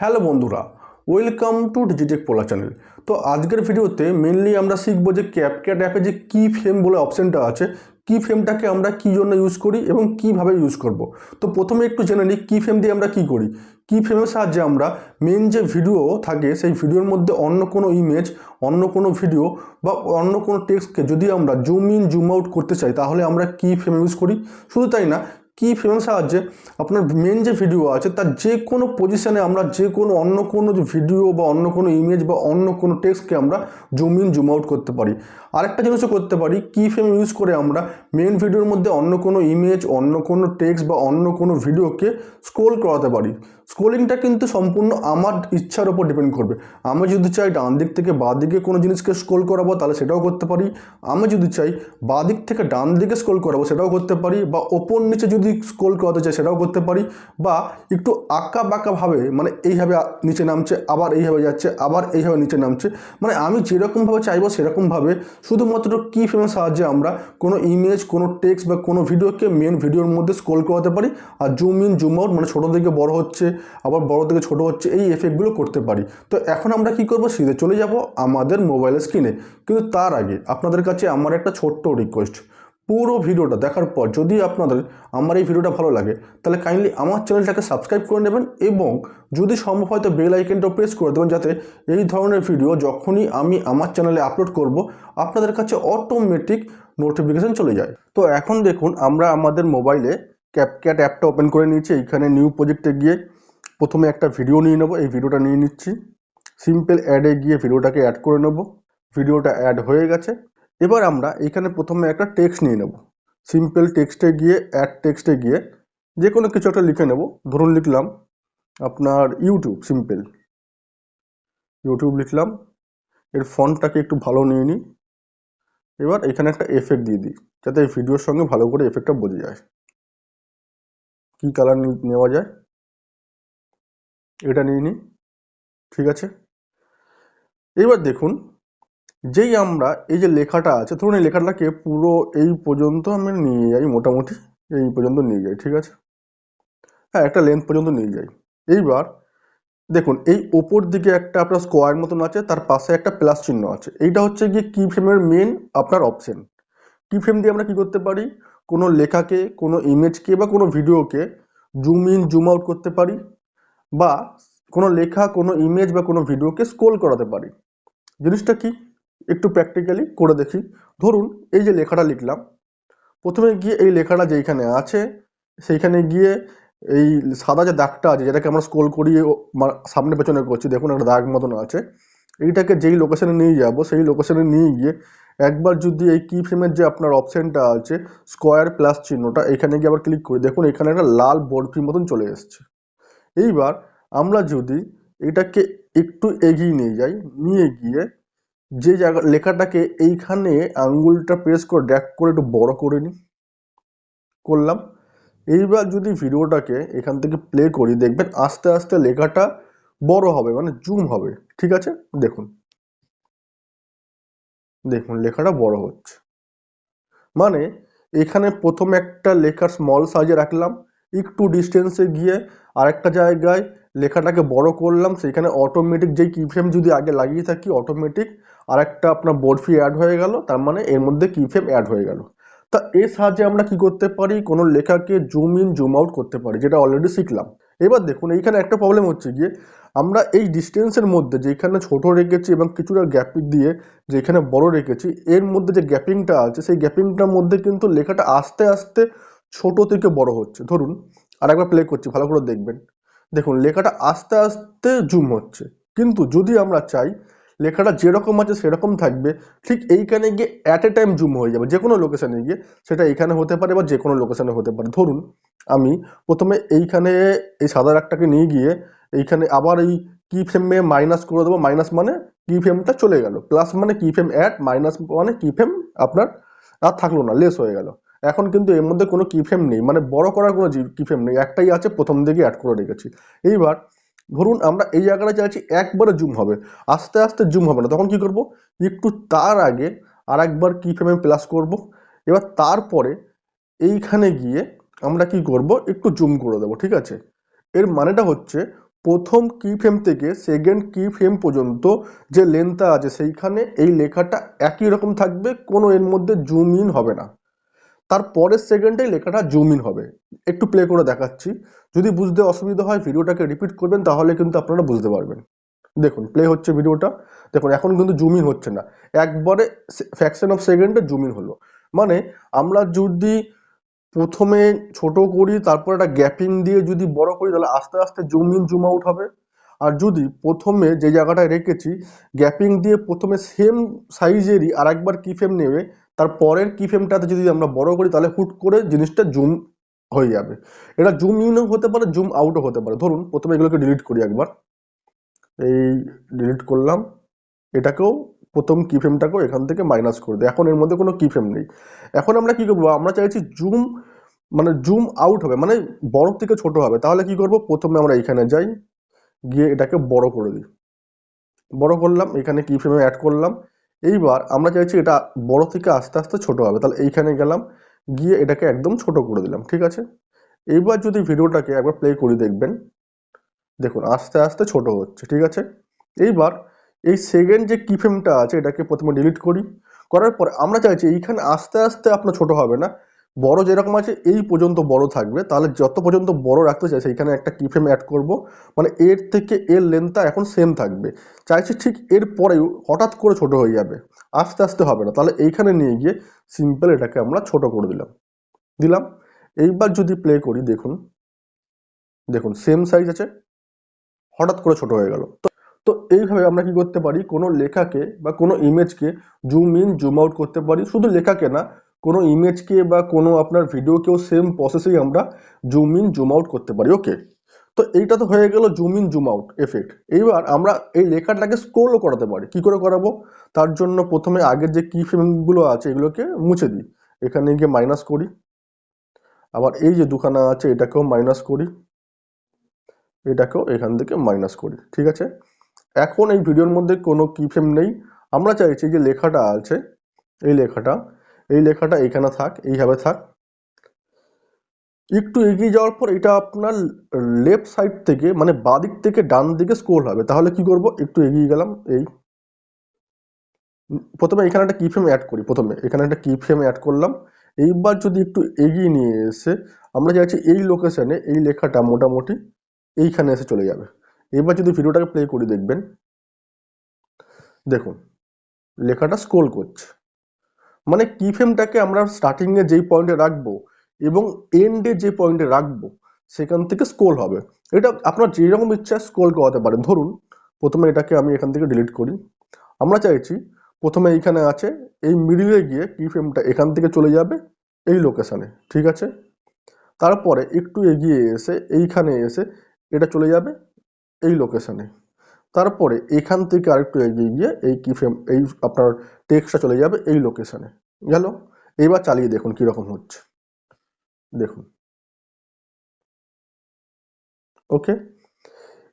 Hello বন্ধুরা, welcome to Digitech পোলা channel. তো আজকের ভিডিওতে মেনলি আমরা শিখব যে ক্যাপক্যাট অ্যাপে যে কি ফ্রেম বলে অপশানটা আছে, কি ফ্রেমটাকে আমরা কী জন্য ইউজ করি এবং কীভাবে ইউজ করব। তো প্রথমে একটু জেনে নিই কী ফ্রেম দিয়ে আমরা কি করি। কি ফ্রেমের সাহায্যে আমরা মেন যে ভিডিও থাকে, সেই ভিডিওর মধ্যে অন্য কোনো ইমেজ অন্য কোনো ভিডিও বা অন্য কোনো টেক্সটকে যদি আমরা জুম ইন জুম আউট করতে চাই, তাহলে আমরা কি ফ্রেম ইউজ করি? শুধু তাই না কি ফ্রেমের সাহায্যে আপনার মেন যে ভিডিও আছে, তার যে কোনো পজিশানে আমরা যে কোনো অন্য কোনো যে ভিডিও বা অন্য কোনো ইমেজ বা অন্য কোনো টেক্সটকে আমরা জুম ইন জুম আউট করতে পারি। আরেকটা জিনিসও করতে পারি, কি ফ্রেম ইউজ করে আমরা মেন ভিডিওর মধ্যে অন্য কোনো ইমেজ অন্য কোনো টেক্সট বা অন্য কোনো ভিডিওকে স্ক্রোল করাতে পারি। স্ক্রোলিংটা কিন্তু সম্পূর্ণ আমার ইচ্ছার ওপর ডিপেন্ড করবে। আমি যদি চাই ডান দিক থেকে বাঁ দিকে কোনো জিনিসকে স্ক্রোল করাবো, তাহলে সেটাও করতে পারি। আমি যদি চাই বাঁ দিক থেকে ডান দিকে স্ক্রোল করাবো, সেটাও করতে পারি। বা ওপর নিচে যদি স্ক্রোল করাতে চাই, সেটাও করতে পারি। বা একটু আঁকা বাঁকাভাবে মানে এইভাবে নিচে নামছে, আবার এইভাবে যাচ্ছে, আবার এইভাবে নিচে নামছে। মানে আমি যেরকমভাবে চাইব সেরকমভাবে শুধুমাত্র কি ফ্রেমের সাহায্যে আমরা কোনো ইমেজ কোনো টেক্সট বা কোনো ভিডিওকে মেন ভিডিওর মধ্যে স্ক্রোল করাতে পারি। আর জুম ইন জুম আউট মানে ছোটো থেকে বড় হচ্ছে আবার বড় থেকে ছোট হচ্ছে, এই এফেক্টগুলো করতে পারি। তো এখন আমরা কি করব? সিধে চলে যাব আমাদের মোবাইলের স্ক্রিনে কিন্তু তার আগে আপনাদের কাছে আমার একটা ছোট্ট রিকোয়েস্ট পুরো ভিডিওটা দেখার পর যদি আপনাদের আমার এই ভিডিওটা ভালো লাগে, তাহলে কাইন্ডলি আমার চ্যানেলটাকে সাবস্ক্রাইব করে নেবেন এবং যদি সম্ভব হয়তো বেল আইকনটা প্রেস করে দেবেন যাতে এই ধরনের ভিডিও যখনই আমি আমার চ্যানেলে আপলোড করব, আপনাদের কাছে অটোমেটিক নোটিফিকেশান চলে যায়। তো এখন দেখুন, আমরা আমাদের মোবাইলে ক্যাপক্যাট অ্যাপটা ওপেন করে নিয়েছি। এইখানে নিউ প্রজেক্টে গিয়ে প্রথমে একটা ভিডিও নিয়ে নেব। এই ভিডিওটা নিয়ে নিচ্ছি। সিম্পল অ্যাডে গিয়ে ভিডিওটাকে অ্যাড করে নেব। ভিডিওটা অ্যাড হয়ে গেছে। এবার আমরা এখানে প্রথমে একটা টেক্সট নিয়ে নেব। সিম্পল টেক্সটে গিয়ে অ্যাড টেক্সটে গিয়ে যে কোনো কিছু একটা লিখে নেব। ধরুন লিখলাম আপনার ইউটিউব সিম্পল ইউটিউব লিখলাম। এর ফন্টটাকে একটু ভালো নিয়ে নিই। এবার এখানে একটা এফেক্ট দিয়ে দিই, যাতে এই ভিডিওর সঙ্গে ভালো করে এফেক্টটা বোঝা যায়। কী কালার নেওয়া যায়? এটা নিয়ে নিই। ঠিক আছে? এবার দেখুন, যেই আমরা এই যে লেখাটা আছে, ধরুন এই লেখাটাকে পুরো এই পর্যন্ত আমি নিয়ে যাই, মোটামুটি এই পর্যন্ত নিয়ে যাই, ঠিক আছে? হ্যাঁ একটা লেন্থ পর্যন্ত নিয়ে যাই। এইবার দেখুন, এই ওপর দিকে একটা আপনার স্কোয়ার মতন আছে, তার পাশে একটা প্লাস চিহ্ন আছে। এইটা হচ্ছে গিয়ে কি ফ্রেমের মেন আপনার অপশন কি ফ্রেম দিয়ে আমরা কি করতে পারি? কোনো লেখাকে, কোনো ইমেজকে বা কোনো ভিডিওকে জুম ইন জুম আউট করতে পারি। বা কোনো লেখা, কোনো ইমেজ বা কোনো ভিডিওকে স্ক্রোল করাতে পারি। জিনিসটা কি? একটু প্র্যাকটিক্যালি করে দেখি। ধরুন, এই যে লেখাটা লিখলাম। প্রথমে গিয়ে এই লেখাটা যেইখানে আছে, সেইখানে গিয়ে এই সাদা যে দাগটা আছে, যেটাকে আমরা স্ক্রোল করিয়ে সামনে পেছনে করছি, দেখুন একটা দাগ মতন আছে। এইটাকে যেই লোকেশনে নিয়ে যাব, সেই লোকেশনে নিয়ে গিয়ে একবার যদি এই কি ফ্রেমের যে আপনার অপশানটা আছে স্কোয়ার প্লাস চিহ্নটা এখানে গিয়ে আবার ক্লিক করি। দেখুন, এখানে একটা লাল বরফির মতন চলে এসছে। এইবার আমরা যদি এটাকে একটু এগিয়ে নিয়ে যাই, নিয়ে গিয়ে যে জায়গা, লেখাটাকে এইখানে আঙ্গুলটা প্রেস করে ড্যাক করে একটু বড় করে নিই। করলাম। এইবার যদি ভিডিওটাকে এখান থেকে প্লে করি, দেখবেন আস্তে আস্তে লেখাটা বড় হবে মানে জুম হবে। ঠিক আছে? দেখুন। দেখুন, লেখাটা বড় হচ্ছে। মানে এখানে প্রথম একটা লেখার স্মল সাইজে রাখলাম। একটু ডিস্টেন্সে গিয়ে আরেকটা জায়গায় লেখাটাকে বড় করলাম, সেখানে অটোমেটিক যেই কিফ্রেম যদি আগে লাগিয়ে থাকি অটোমেটিক আরেকটা আপনার বরফি অ্যাড হয়ে গেল, তার মানে এর মধ্যে কিফ্রেম অ্যাড হয়ে গেল। তা এর সাহায্যে আমরা কি করতে পারি? কোনো লেখাকে জুম ইন জুম আউট করতে পারি, যেটা অলরেডি শিখলাম। এবার দেখুন, এইখানে একটা প্রবলেম হচ্ছে গিয়ে, আমরা এই ডিস্টেন্সের মধ্যে যেখানে ছোট রেখেছি এবং কিছুটা গ্যাপ দিয়ে যেখানে বড় রেখেছি, এর মধ্যে যে গ্যাপিংটা আছে, সেই গ্যাপিংটার মধ্যে কিন্তু লেখাটা আস্তে আস্তে ছোট থেকে বড় হচ্ছে। ধরুন আর একবার প্লে করছি, ভালো করে দেখবেন। দেখুন, লেখাটা আস্তে আস্তে জুম হচ্ছে। কিন্তু যদি আমরা চাই, লেখাটা যেরকম আছে সেরকম থাকবে, ঠিক এইখানে গিয়ে অ্যাট এ টাইম জুম হয়ে যাবে। যে কোনো লোকেশানে গিয়ে সেটা এইখানে হতে পারে বা যে কোনো লোকেশানে হতে পারে। ধরুন, আমি প্রথমে এইখানে এই সাদা রাগটাকে নিয়ে গিয়ে এইখানে আবার এই কি ফ্রেমে মাইনাস করে দেবো। মাইনাস মানে কি ফ্রেমটা চলে গেল। প্লাস মানে কি ফ্রেম অ্যাড মাইনাস মানে কি ফ্রেম আপনার, আর থাকল না লেস হয়ে গেল। এখন কিন্তু এর মধ্যে কোনো কি ফ্রেম নেই। মানে বড় করার কোনো কি ফ্রেম নেই। একটাই আছে, প্রথম দিকে অ্যাড করে রেখেছি। এইবার ধরুন আমরা এই জায়গাটা চাইছি একবারে জুম হবে। আস্তে আস্তে জুম হবে না। তখন কি করব? একটু তার আগে আর একবার কি ফ্রেমে প্লাস করব। এবার তারপরে এইখানে গিয়ে আমরা কি করব? একটু জুম করে দেবো, ঠিক আছে? এর মানেটা হচ্ছে প্রথম কি ফ্রেম থেকে সেকেন্ড কি ফ্রেম পর্যন্ত যে লেন্থটা আছে, সেইখানে এই লেখাটা একই রকম থাকবে, কোনো এর মধ্যে জুম ইন হবে না। তার পরের সেকেন্ডেই লেখাটা জুম ইন হবে। একটু প্লে করে দেখাচ্ছি। যদি বুঝতে অসুবিধা হয় ভিডিওটাকে রিপিট করবেন, তাহলে কিন্তু আপনারা বুঝতে পারবেন। দেখুন প্লে হচ্ছে ভিডিওটা দেখুন, এখন কিন্তু জুম ইন হচ্ছে না। একবারে ফ্যাকশন অফ সেকেন্ডে জুম ইন হলো। মানে আমরা যদি প্রথমে ছোট করি, তারপর একটা গ্যাপিং দিয়ে যদি বড় করি, তাহলে আস্তে আস্তে জুম ইন জুম আউট হবে। আর যদি প্রথমে যে জায়গাটায় রেখেছি গ্যাপিং দিয়ে প্রথমে সেম সাইজেরই আর একবার কি ফ্রেম নেবে তার পরের কি ফ্রেমটাতে যদি আমরা বড় করি, তাহলে হুট করে জিনিসটা জুম হয়ে যাবে। এটা জুম ইনও হতে পারে জুম আউটও হতে পারে। ধরুন, প্রথমে এগুলোকে ডিলিট করি একবার। এই ডিলিট করলাম। এটাকেও প্রথম কি ফ্রেমটাকেও এখান থেকে মাইনাস করে দিই। এখন এর মধ্যে কোনো কি ফ্রেম নেই। এখন আমরা কি করব? আমরা চাইছি জুম মানে জুম আউট হবে মানে বড় থেকে ছোট হবে। তাহলে কি করব? প্রথমে আমরা এখানে যাই, গিয়ে এটাকে বড় করে দিই। বড় করলাম, এখানে কি ফ্রেমে অ্যাড করলাম। এইবার আমরা চাইছি এটা বড় থেকে আস্তে আস্তে ছোট হবে। তাহলে এইখানে গেলাম, গিয়ে এটাকে একদম ছোট করে দিলাম, ঠিক আছে? এইবার যদি ভিডিওটাকে একবার প্লে করে দেখবেন, দেখুন আস্তে আস্তে ছোট হচ্ছে, ঠিক আছে? এইবার এই সেকেন্ড যে কিফেমটা আছে, এটাকে প্রথমে ডিলিট করি। করার পর আমরা চাইছি এইখানে আস্তে আস্তে আপনার ছোট হবে না। বড় যেরকম আছে, এই পর্যন্ত বড় থাকবে। তাহলে যত পর্যন্ত বড় রাখতে চাই, সেইখানে একটা কি ফ্রেম অ্যাড করব। মানে এর থেকে এর লেন্থটা এখন সেম থাকবে। চাইছি ঠিক এর পরেও হঠাৎ করে ছোট হয়ে যাবে। আস্তে আস্তে হবে না। তাহলে এইখানে নিয়ে গিয়ে সিম্পল এটাকে আমরা ছোট করে দিলাম। দিলাম। এইবার যদি প্লে করি, দেখুন। দেখুন সেম সাইজ আছে। হঠাৎ করে ছোট হয়ে গেল। তো তো এইভাবে আমরা কি করতে পারি? কোনো লেখাকে বা কোনো ইমেজকে জুম ইন জুম আউট করতে পারি। শুধু লেখাকে না কোনো ইমেজকে বা কোনো আপনার ভিডিওকেও সেম প্রসেসেই আমরা জুম ইন জুম আউট করতে পারি ওকে তো এইটা তো হয়ে গেল zoom in zoom out effect এইবার আমরা এই লেখাটাকে স্ক্রোলও করাতে পারি। কি করে করাবো? তার জন্য প্রথমে আগের যে কি ফ্রেমগুলো আছে এগুলোকে মুছে দিই। এখানে গিয়ে মাইনাস করি। আবার এই যে দুখানা আছে এটাকেও মাইনাস করি। এটাকেও এখান থেকে মাইনাস করি, ঠিক আছে? এখন এই ভিডিওর মধ্যে কোনো কি ফ্রেম নেই। আমরা চাইছি যে লেখাটা আছে, এই লেখাটা এই লেখাটা এখানে থাক, এইভাবে থাক। একটু এগিয়ে যাওয়ার পর এটা আপনার লেফট সাইড থেকে মানে বাদিক থেকে ডান দিকে স্ক্রোল হবে। তাহলে কি করব? একটু এগিয়ে গেলাম, এই। প্রথমে এখানে একটা কি ফ্রেম অ্যাড করি, প্রথমে। এখানে একটা কি ফ্রেম অ্যাড করলাম। এইবার যদি একটু এগিয়ে নিয়ে এসে আমরা চাইছি এই লোকেশনে এই লেখাটা মোটামুটি এইখানে এসে চলে যাবে। এবার যদি ভিডিওটাকে প্লে করে দেখবেন। দেখুন, লেখাটা স্ক্রোল করছে। মানে কি ফ্রেমটাকে আমরা স্টার্টিংয়ে যেই পয়েন্টে রাখব এবং এন্ডে যে পয়েন্টে রাখব, সেখান থেকে স্কোল হবে। এটা আপনার যেরকম ইচ্ছা স্কোল করাতে পারেন। ধরুন, প্রথমে এটাকে আমি এখান থেকে ডিলিট করি। আমরা চাইছি, প্রথমে এইখানে আছে, এই মিডিলে গিয়ে কি ফ্রেমটা এখান থেকে চলে যাবে, এই লোকেশানে ঠিক আছে? তারপরে একটু এগিয়ে এসে, এইখানে এসে এটা চলে যাবে, এই লোকেশনে তারপরে এখান থেকে আরেকটু এগিয়ে গিয়ে এই কি ফ্রেম এই আপনার টেক্সটটা চলে যাবে এই লোকেশানে গেল? এইবার চালিয়ে দেখুন কীরকম হচ্ছে। দেখুন। ওকে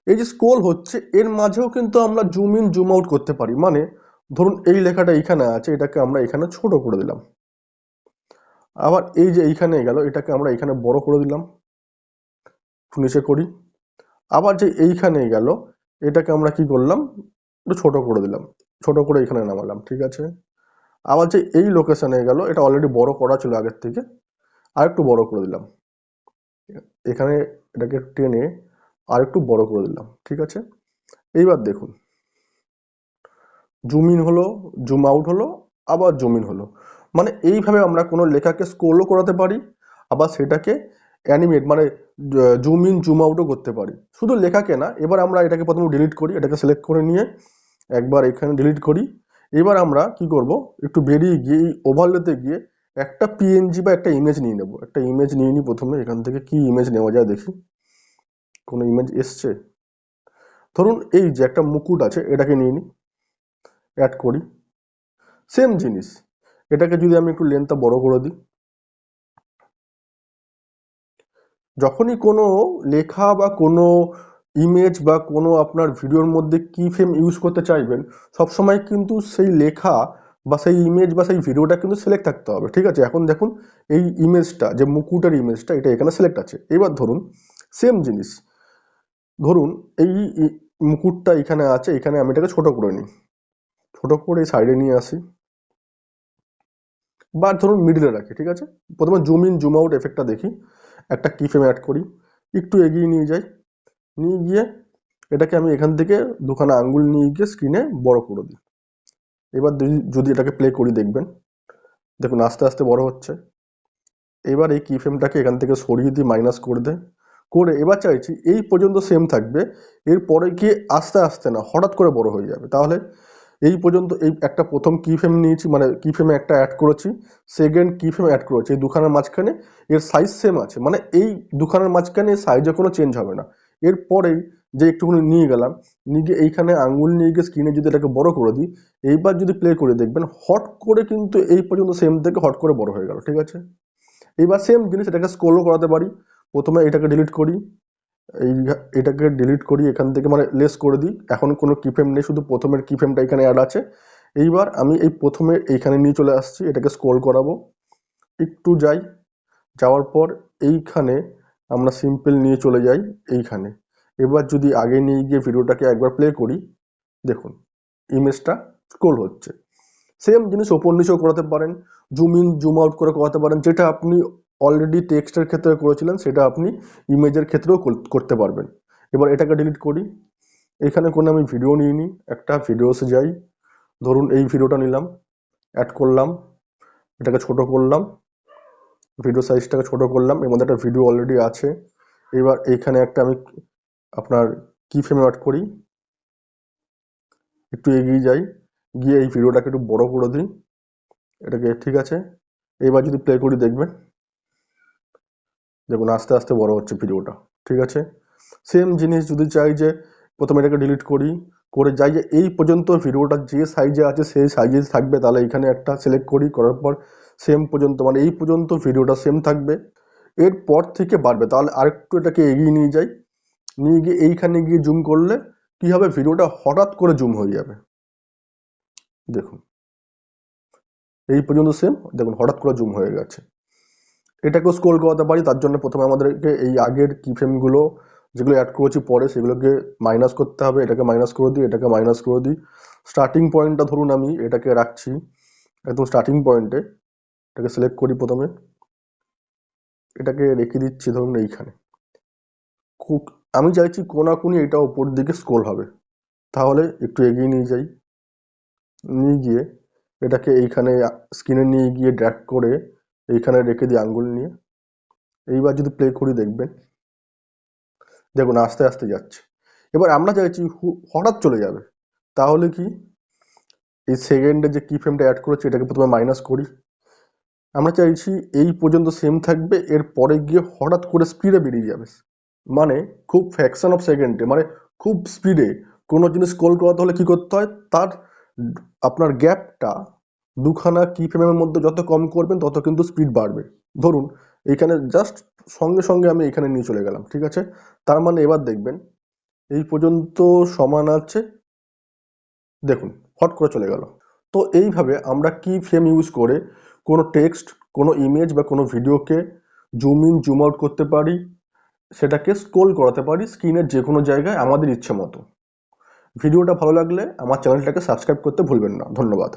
এই যে স্ক্রোল হচ্ছে, এর মাঝেও কিন্তু আমরা জুম ইন জুম আউট করতে পারি। মানে ধরুন এই লেখাটা এইখানে আছে, এটাকে আমরা এখানে ছোট করে দিলাম। আবার এই যে এইখানে গেল, এটাকে আমরা এখানে বড় করে দিলাম। নিচে করি। আবার যে এইখানে গেল এটাকে আমরা কি করলাম? একটু ছোট করে দিলাম। ছোট করে এখানে নামালাম, ঠিক আছে? আবার যে এই লোকেশনে গেল, এটা অলরেডি বড় করা ছিল আগের থেকে। আর একটু বড় করে দিলাম। এখানে এটাকে টেনে আর একটু বড় করে দিলাম, ঠিক আছে? এইবার দেখুন। জুম ইন হলো জুম আউট হলো, আবার জুম ইন হলো। মানে এইভাবে আমরা কোনো লেখাকে স্ক্রোলও করাতে পারি, আবার সেটাকে অ্যানিমেট মানে জুম ইন জুম আউটও করতে পারি। শুধু লেখাকে না, এবার আমরা এটাকে প্রথমে ডিলিট করি, এটাকে সিলেক্ট করে নিয়ে একবার এখানে ডিলিট করি। এবার আমরা কি করব? একটু বেরিয়ে গিয়ে, এই ওভারলেতে গিয়ে একটা পিএনজি বা একটা ইমেজ নিয়ে নেব। একটা ইমেজ নিয়ে নিই প্রথমে, এখান থেকে কি ইমেজ নেওয়া যায় দেখি। কোনো ইমেজ এসছে? ধরুন এই যে একটা মুকুট আছে, এটাকে নিয়ে নিই অ্যাড করি। সেম জিনিস। এটাকে যদি আমি একটু লেন্থটা বড় করে দিই যখনই কোনো লেখা বা কোনো ইমেজ বা কোনো আপনার ভিডিওর মধ্যে কি ফ্রেম ইউজ করতে চাইবেন, সবসময় কিন্তু সেই লেখা বা সেই ইমেজ বা সেই ভিডিওটা কিন্তু সিলেক্ট থাকতে হবে। ঠিক আছে? এখন দেখুন, এই ইমেজটা যে মুকুটের ইমেজটা এটা এখানে সিলেক্ট আছে। এবার ধরুন সেম জিনিস। ধরুন, এই মুকুটটা এখানে আছে, এখানে আমি এটাকে ছোট করে নিই। ছোট করে সাইডে নিয়ে আসি। বা ধরুন মিডিলে রাখি, ঠিক আছে? প্রথমে জুম ইন জুম আউট এফেক্টটা দেখি। একটা কি ফ্রেম অ্যাড করি, একটু এগিয়ে নিয়ে যাই, নিয়ে গিয়ে এটাকে আমি এখান থেকে দুখানা আঙ্গুল নিয়ে গিয়ে স্ক্রিনে বড় করে দিই। এবার যদি- এটাকে প্লে করি দেখবেন, দেখুন আস্তে আস্তে বড় হচ্ছে। এবার এই কি ফ্রেমটাকে এখান থেকে সরিয়ে দিয়ে মাইনাস করে দে করে এবার চাইছি এই পর্যন্ত সেম থাকবে, এরপরে গিয়ে আস্তে আস্তে না, হঠাৎ করে বড় হয়ে যাবে। তাহলে এই পর্যন্ত এই একটা প্রথম কি ফ্রেম নিয়েছি মানে কি ফ্রেমে একটা অ্যাড করেছি সেকেন্ড কি ফ্রেম অ্যাড করেছি, এই দুখানার মাঝখানে এর সাইজ সেম আছে মানে এই দুখানার মাঝখানে সাইজে কোনো চেঞ্জ হবে না। এরপরেই যে একটুখানি নিয়ে গেলাম, নিয়ে গিয়ে এইখানে আঙ্গুল নিয়ে গিয়ে স্ক্রিনে যদি এটাকে বড় করে দিই, এইবার যদি প্লে করে দেখবেন, হট করে কিন্তু এই পর্যন্ত সেম থেকে হট করে বড় হয়ে গেল, ঠিক আছে? এইবার সেম জিনিস এটাকে স্ক্রোলও করাতে পারি, প্রথমে এটাকে ডিলিট করি এই এটাকে ডিলিট করি, এখান থেকে মানে লেস করে দিই। এখন কোনো কিফ্রেম নেই, শুধু প্রথমের কিফ্রেমটা এখানে অ্যাড আছে। এইবার আমি এই প্রথমে এইখানে নিয়ে চলে আসছি, এটাকে স্ক্রোল করাবো। একটু যাই, যাওয়ার পর এইখানে আমরা সিম্পল নিয়ে চলে যাই, এইখানে। এবার যদি আগে নিয়ে গিয়ে ভিডিওটাকে একবার প্লে করি, দেখুন ইমেজটা স্ক্রোল হচ্ছে। সেম জিনিস ওপর নিচেও করাতে পারেন জুম ইন জুম আউট করে করাতে পারেন, যেটা আপনি অলরেডি টেক্সটের ক্ষেত্রে করেছিলেন, সেটা আপনি ইমেজের ক্ষেত্রেও কর- করতে পারবেন। এবার এটাকে ডিলিট করি। এখানে কোনো আমি ভিডিও নিয়ে নিই একটা ভিডিওসে যাই। ধরুন এই ভিডিওটা নিলাম অ্যাড করলাম, এটাকে ছোট করলাম ভিডিও সাইজটাকে ছোট করলাম, এর মধ্যে একটা ভিডিও অলরেডি আছে। এবার এইখানে একটা আমি আপনার কি ফ্রেম অ্যাড করি। একটু এগিয়ে যাই, গিয়ে এই ভিডিওটাকে একটু বড় করে দিই। এটাকে ঠিক আছে। এবার যদি প্লে করি দেখবেন দেখুন, আস্তে আস্তে বড় হচ্ছে ভিডিওটা ঠিক আছে? সেম জিনিস যদি চাই যে প্রথমে এটাকে ডিলিট করি, করে যাই যে এই পর্যন্ত ভিডিওটা যে সাইজে আছে সেই সাইজে থাকবে, তাহলে এখানে একটা সিলেক্ট করি, করার পর সেম পর্যন্ত মানে এই পর্যন্ত ভিডিওটা সেম থাকবে। এরপর থেকে বাড়বে, তাহলে আরেকটু এটাকে এগিয়ে নিয়ে যাই। নিয়ে গিয়ে এইখানে গিয়ে জুম করলে কি হবে? ভিডিওটা হঠাৎ করে জুম হয়ে যাবে। দেখুন, এই পর্যন্ত সেম দেখুন, হঠাৎ করে জুম হয়ে গেছে। এটাকেও স্ক্রোল করাতে পারি, তার জন্য প্রথমে আমাদেরকে এই আগের কি ফ্রেমগুলো যেগুলো অ্যাড করেছি পরে সেগুলোকে মাইনাস করতে হবে, এটাকে মাইনাস করে দিই, এটাকে মাইনাস করে দিই। স্টার্টিং পয়েন্টটা ধরুন আমি এটাকে রাখছি, একদম স্টার্টিং পয়েন্টে এটাকে সিলেক্ট করি প্রথমে। এটাকে রেখে দিচ্ছি ধরুন এইখানে। আমি চাইছি কোনাকুনি এটা ওপর দিকে স্ক্রোল হবে। তাহলে একটু এগিয়ে নিয়ে যাই। নিয়ে গিয়ে এটাকে এইখানে স্ক্রিনে নিয়ে গিয়ে ড্র্যাগ করে এইখানে রেখে দিই আঙ্গুল নিয়ে। এইবার যদি প্লে করি দেখবেন। দেখুন, আস্তে আস্তে যাচ্ছে। এবার আমরা চাইছি হঠাৎ চলে যাবে। তাহলে কি? এই সেকেন্ডে যে কি ফ্রেমটা অ্যাড করেছি, এটাকে প্রথমে মাইনাস করি। আমরা চাইছি এই পর্যন্ত সেম থাকবে এর পরে গিয়ে হঠাৎ করে স্পিডে বেরিয়ে যাবে। মানে খুব ফ্র্যাকশন অফ সেকেন্ডে মানে খুব স্পিডে কোনো জিনিস কল করাতে হলে কি করতে হয়? তার আপনার গ্যাপটা দুখানা কি ফ্রেমের মধ্যে যত কম করবেন, তত কিন্তু স্পিড বাড়বে। ধরুন এইখানে জাস্ট সঙ্গে সঙ্গে আমি এখানে নিয়ে চলে গেলাম, ঠিক আছে? তার মানে এবার দেখবেন, এই পর্যন্ত সমান আছে, দেখুন হট করে চলে গেল। তো এইভাবে আমরা কি ফ্রেম ইউজ করে কোনো টেক্সট কোনো ইমেজ বা কোনো ভিডিওকে জুম ইন জুম আউট করতে পারি, সেটাকে স্ক্রোল করাতে পারি স্ক্রিনের যে কোনো জায়গায় আমাদের ইচ্ছে মতো। ভিডিওটা ভালো লাগলে আমার চ্যানেলটাকে সাবস্ক্রাইব করতে ভুলবেন না। ধন্যবাদ।